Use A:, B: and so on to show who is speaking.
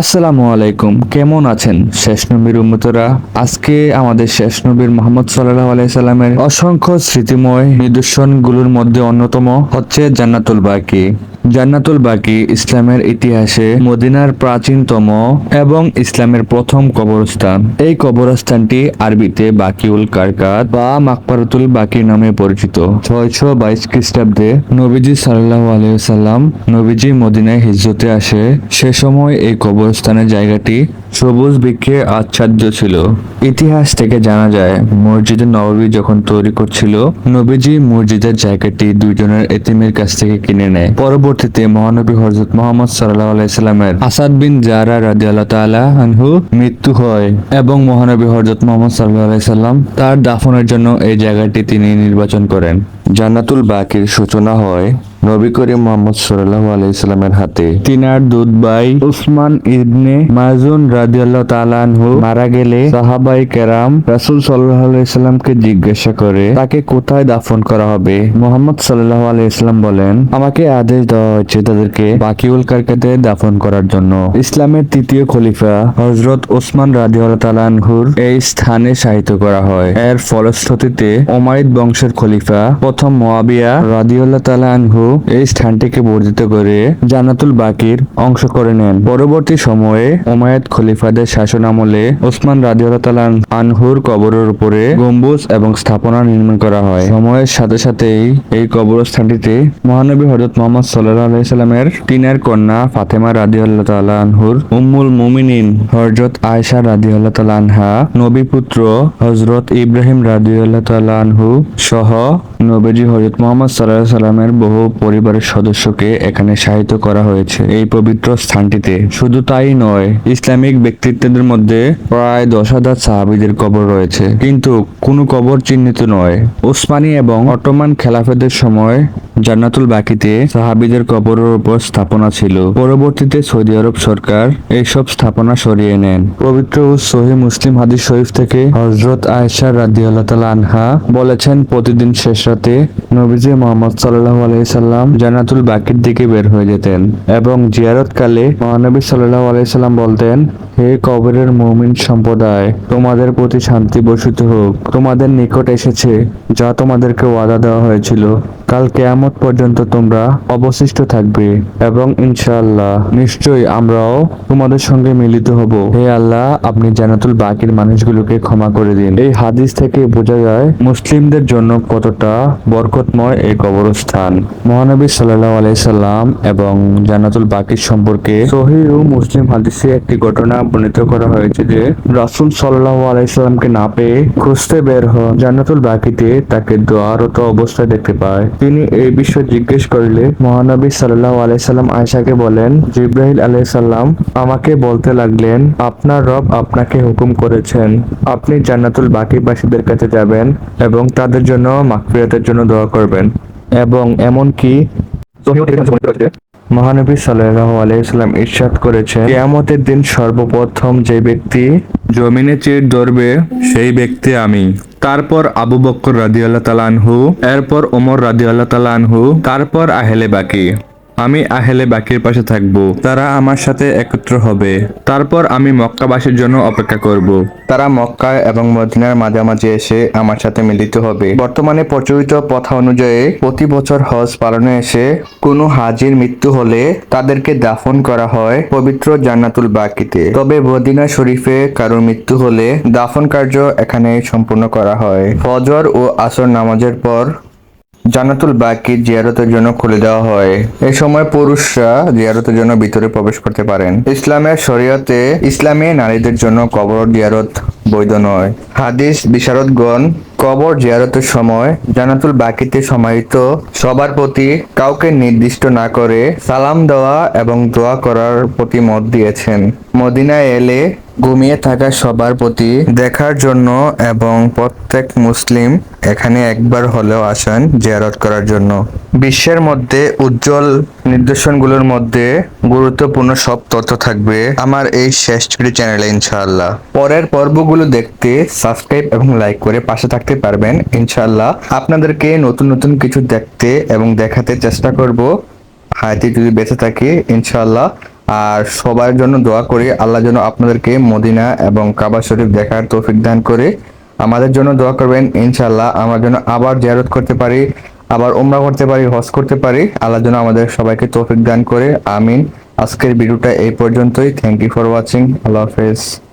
A: আসসালামু আলাইকুম। কেমন আছেন শেষ নবীর উম্মতরা? আজকে আমাদের শেষ নবীর মোহাম্মদ সাল্লাহ আলাইসাল্লামের অসংখ্য স্মৃতিময় নিদর্শনগুলোর মধ্যে অন্যতম হচ্ছে জান্নাতুল বাকি। জান্নাতুল বাকি ইসলামের ইতিহাসে মদিনার প্রাচীনতম এবং ইসলামের প্রথম কবরস্থান। এই কবরস্থানটি আরবিতে বাকিউল কারকাত বা মাকবারাতুল বাকি নামে পরিচিত। ছয়শো বাইশ খ্রিস্টাব্দে নবীজি সাল্লাহ আলাইসাল্লাম নবীজি মদিনায় হিজরতে আসে। সে সময় এই কবরস্থানের জায়গাটি সবুজ বৃক্ষে আচ্ছাদ্য ছিল। ইতিহাস থেকে জানা যায়, মসজিদে নববী যখন তৈরি করছিল, নবীজি মসজিদের জায়গাটি দুইজনের এতিমের কাছ থেকে কিনে নেয়। পরবর্তীতে মহানবী হজরত মোহাম্মদ সাল্লাহ আলাইসাল্লামের আসাদ বিন জারা রাজি আল্লাহ আনহু মৃত্যু হয় এবং মহানবী হজরত মোহাম্মদ সাল্লাহ আলাইসাল্লাম তার দাফনের জন্য এই জায়গাটি তিনি নির্বাচন করেন। জান্নাতুল বাকির সূচনা হয় নবী করিম মোহাম্মদ সাল্লাহ আলাইসাল্লামের হাতে। তিনার দুধ ভাই উসমান ইবনে মাজুন রাদিয়াল্লাহ তালানহু মারা গেলে সাহাবাই কেরাম রাসুল সাল্লাহ আলাইসাল্লামকে জিজ্ঞাসা করে, তাকে কোথায় দাফন করা হবে? মোহাম্মদ সাল্লাহ আলাইসাল্লাম বলেন, আমাকে আদেশ দেওয়া হয়েছে তাদেরকে বাকিউল কারকাতে দাফন করার জন্য। ইসলামের তৃতীয় খলিফা হজরত ওসমান রাদিয়াল্লাহ তালানহুর এই স্থানে সাহিত্য করা হয়। এর ফলশ্রুতিতে ওমাইদ বংশের খলিফা প্রথম মোয়াবিয়া রাদিউল্লাহ তালানহু এই স্থানটিকে বর্ধিত করে জান্নাতুল বাকির অংশ করে নেন। পরবর্তী সময়ে ওমায়াদ খলিফাদের শাসন আমলে ওসমান রাদিউল্লাহ তালান আনহুর কবরের উপরে গম্বুজ এবং স্থাপনা নির্মাণ করা হয়। সময়ের সাথে সাথেই এই কবরস্থানটিতে মহানবী হজরত মোহাম্মদ সাল্লাহ আলাইসাল্লামের তিনের কন্যা ফাতেমা রাদিউল্লাহ তালা আনহুর উম্মুল মুমিনিন হজরত আয়সা রাদিউল্লাহ তালা আনহা, নবী পুত্র হজরত ইব্রাহিম রাদিউল্লাহ তালা আনহু সহ নবীজি হজরত মোহাম্মদ সাল্লাহ সাল্লামের বহু পরিবারের সদস্যকে এখানে সাহিত্য করা হয়েছে এই পবিত্র স্থানটিতে। শুধু তাই নয়, ইসলামিক ব্যক্তিত্বদের মধ্যে প্রায় দশ হাজার সাহাবিদের কবর রয়েছে। কিন্তু কোনো কবর চিহ্নিত নয়। ওসমানী এবং অটোমান খেলাফেদের সময় জান্নাতুল বাকিতে সাহাবিদের কবরের উপর স্থাপনা ছিল। পরবর্তীতে সৌদি আরব সরকার এইসব স্থাপনা সরিয়ে নেন। পবিত্র সহি মুসলিম হাদিস শরীফ থেকে হজরত আয়েশা রাদি আল্লাহ আনহা বলেছেন, প্রতিদিন শেষ রাতে নবীজি মোহাম্মদ সাল্লাহ আলাইসাল্লাম জান্নাতুল বাকির দিকে বের হয়ে যেতেন এবং জিয়ারতকালে মহানবী সাল্লাহ আলাইসাল্লাম বলতেন, হে কবরের মুমিন সম্প্রদায়, তোমাদের প্রতি শান্তি বর্ষিত হোক। তোমাদের নিকট এসেছে যা তোমাদেরকে ওয়াদা দেওয়া হয়েছিল। কাল কেয়ামত পর্যন্ত তোমরা অবশিষ্ট থাকবে এবং ইনশাআল্লাহ নিশ্চয়ই আমরাও তোমাদের সঙ্গে মিলিত হব। হে আল্লাহ, আপনি জানাতুল বাকির মানুষগুলোকে ক্ষমা করে দিন। এই হাদিস থেকে বোঝা যায়, মুসলিমদের জন্য কতটা বরকতময় এই কবরস্থান। মহানবী সাল্লাহ আলাইসাল্লাম এবং জান্নাতুল বাকির সম্পর্কে সহি ও মুসলিম হাদিসে একটি ঘটনা বর্ণিত করা হয়েছে যে রাসুল সাল্লাহ আলাইসাল্লামকে না পেয়ে খুঁজতে বের হন। জান্নাতুল বাকিতে তাকে দোয়ারত অবস্থায় দেখতে পায়। তিনি এই বিষয়ে জিজ্ঞেস করলে মহানবী সাল্লাহ আলাইসাল্লাম আয়সাকে বলেন জিব্রাহিল আলাইসাল্লাম আমাকে বলতে লাগলেন, আপনার রব আপনাকে হুকুম করেছেন। আপনি জান্নাতুল বাকিবাসীদের কাছে যাবেন এবং তাদের জন্য মাকফিরাতের জন্য দোয়া করবেন। এবং এমনকি মহানবী সাল্লাহ আলাইসাল্লাম ইরশাদ করেছেন। কেয়ামতের দিন সর্বপ্রথম যে ব্যক্তি জমিনে চির ধরবে, সেই ব্যক্তি আমি। তারপর আবু বক্কর রাজি আল্লাহ তালানহু এরপর ওমর রাদি আল্লাহ তালানহু তারপর আহেলে বাকি। আমি আহেলে বাকির পাশে থাকব। তারা আমার সাথে একত্র হবে। তারপর আমি মক্কাবাসীর জন্য অপেক্ষা করব। তারা মক্কা এবং মদিনার মাঝামাঝি এসে আমার সাথে মিলিত হবে। বর্তমানে প্রচলিত প্রথা অনুযায়ী প্রতি বছর হজ পালনে এসে কোনো হাজির মৃত্যু হলে তাদেরকে দাফন করা হয় পবিত্র জান্নাতুল বাকিতে। তবে মদিনা শরীফে কারোর মৃত্যু হলে দাফন কার্য এখানে সম্পূর্ণ করা হয়। ফজর ও আসর নামাজের পর জান্নাতুল বাকি জিয়ারতের জন্য খুলে দেওয়া হয়। এ সময় পুরুষরা জিয়ারতের জন্য ভিতরে প্রবেশ করতে পারেন। ইসলামের শরীয়তে ইসলামী নারীদের জন্য কবর জিয়ারত বৈধ নয়। হাদিস বিশারদগণ কবর জিয়ারতের সময় জান্নাতুল বাকিতে সমাহিত, সবার প্রতি কাউকে নির্দিষ্ট না করে সালাম দেওয়া এবং দোয়া করার প্রতি মত দিয়েছেন। মদিনায় এলে ঘুমিয়ে থাকা সবার প্রতি দেখার জন্য এবং প্রত্যেক মুসলিম এখানে একবার হলেও আসেন জিয়ারত করার জন্য। বিশ্বের মধ্যে উজ্জ্বল নিদর্শনগুলোর মধ্যে গুরুত্বপূর্ণ সব তথ্য থাকবে আমার এই শেষ চ্যানেলে ইনশাআল্লাহ। পরের পর্বগুলো দেখতে সাবস্ক্রাইব এবং লাইক করে পাশে থাকতে পারবেন। ইনশাআল্লাহ আপনাদেরকে নতুন নতুন কিছু দেখতে এবং দেখাতে চেষ্টা করব। হায়াতি যদি বেঁচে থাকি, ইনশাআল্লাহ। আর সবার জন্য দোয়া করি, আল্লাহ যেন আপনাদেরকে মদিনা এবং কাবা শরীফ দেখার তৌফিক দান করে। আমাদের জন্য দোয়া করবেন ইনশাল্লাহ আমার জন্য আবার জিয়ারত করতে পারি, আবার উমরা করতে পারি, হজ করতে পারি। আল্লাহ যেন আমাদের সবাইকে তৌফিক দান করে। আমিন। আজকের ভিডিওটা এই পর্যন্তই। থ্যাংক ইউ ফর ওয়াচিং আল্লাহ হাফেজ।